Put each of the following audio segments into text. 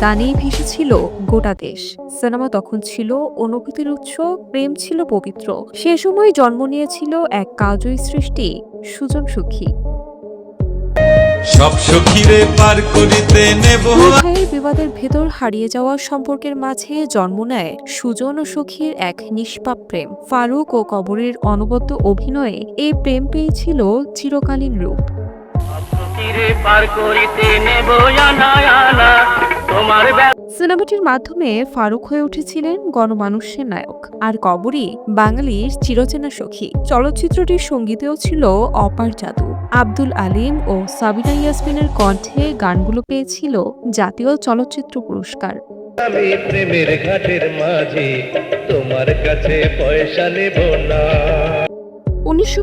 গানেই ভেসেছিল গোটা দেশ। সিনেমা তখন ছিল অনুভূতির উৎস প্রেম ছিল পবিত্র। সে সময় জন্ম নিয়েছিল এক কালজয়ী সৃষ্টি সুজন সুখী। সব সখীরে পার করিতে নেব। বিবাদের ভেতর হারিয়ে যাওয়া সম্পর্কের মাঝে জন্ম নেয় সুজন ও সখীর এক নিষ্পাপ প্রেম। ফারুক ও কবরের অনবদ্য অভিনয়ে এই প্রেম পেয়েছিল চিরকালীন রূপ। পার করিতে নেব আনা তোমার সিনেমাটির মাধ্যমে ফারুক হয়ে উঠেছিলেন গণমানুষের নায়ক। আর কবরই বাঙালির চিরচেনা সখী। চলচ্চিত্রটির সঙ্গীতেও ছিল অপার জাদু। আব্দুল আলিম ও সাবিনা ইয়াসমিনের কণ্ঠে গানগুলো পেয়েছিল জাতীয় চলচ্চিত্র পুরস্কার। আমি প্রেমের ঘাটের মাঝে তোমার কাছে পয়সা নেব না। উনিশশো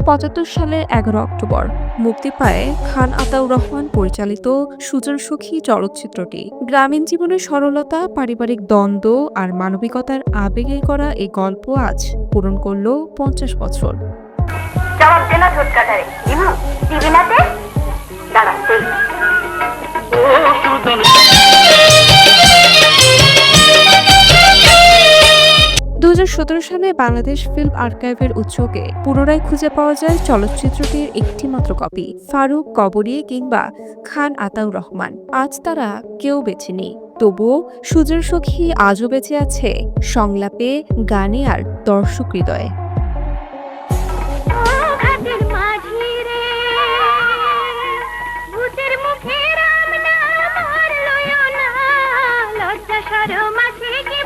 সালের এগারো অক্টোবর মুক্তি পায় খান আতাউর রহমান পরিচালিত সুজন সুখী চলচ্চিত্রটি। গ্রামীণ জীবনের সরলতা পারিবারিক দ্বন্দ্ব আর মানবিকতার আবেগে করা এই গল্প আজ পূরণ করল পঞ্চাশ বছর। জবাব দে না ঝোটকাটারে দিবি না তে দাঁড়া সালে বাংলাদেশ ফিল্ম আর্কাইভের উৎসকে পুনরায় খুঁজে পাওয়া যায় চলচ্চিত্রটির একটিমাত্র কপি, ফারুক কবরী কিংবা খান আতাউর রহমান। আজ তারা কেউ বেছে নেই। তবুও সুজন সখী আজও বেঁচে আছে সংলাপে, গানে আর দর্শক হৃদয়ে। মাঝি